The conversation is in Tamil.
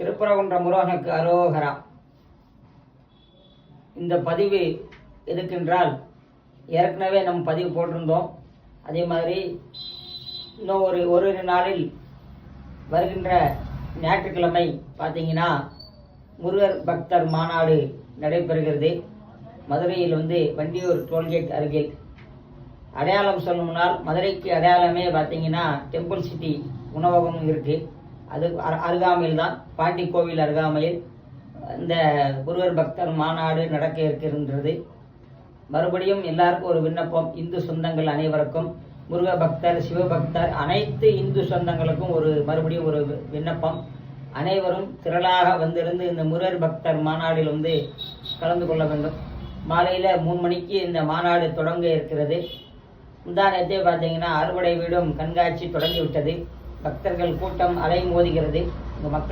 திருப்பரங்குன்ற முருகனுக்கு அரோகரா. இந்த பதிவு எதுக்கென்றால் ஏற்கனவே நம்ம பதிவு போட்டிருந்தோம். அதே மாதிரி இன்னும் ஒரு ஒரு நாளில் வருகின்ற ஞாயிற்றுக்கிழமை பார்த்தீங்கன்னா முருகர் பக்தர் மாநாடு நடைபெறுகிறது. மதுரையில் வந்து வண்டியூர் டோல்கேட் அருகில் அடையாளம் சொல்லணும்னால் மதுரைக்கு அடையாளமே பார்த்தீங்கன்னா டெம்பிள் சிட்டி உணவகம் இருக்குது அது அரு- அருகாமையில் தான் பாண்டி கோவில் அருகாமையில் இந்த குருவர் பக்தர் மாநாடு நடக்க இருக்கின்றது. மறுபடியும் எல்லாருக்கும் ஒரு விண்ணப்பம் இந்து சொந்தங்கள் அனைவருக்கும். முருக பக்தர் சிவபக்தர் அனைத்து இந்து சொந்தங்களுக்கும் ஒரு மறுபடியும் ஒரு வி- விண்ணப்பம். அனைவரும் திரளாக வந்திருந்து இந்த முருகர் பக்தர் மாநாடில் வந்து கலந்து கொள்ள வேண்டும். மாலையில் மூணு மணிக்கு இந்த மாநாடு தொடங்க இருக்கிறது. முந்தானத்தே பார்த்தீங்கன்னா அறுவடை வீடும் கண்காட்சி தொடங்கிவிட்டது. பக்தர்கள் கூட்டம் அலை மோதுகிறது இந்த மக்கள்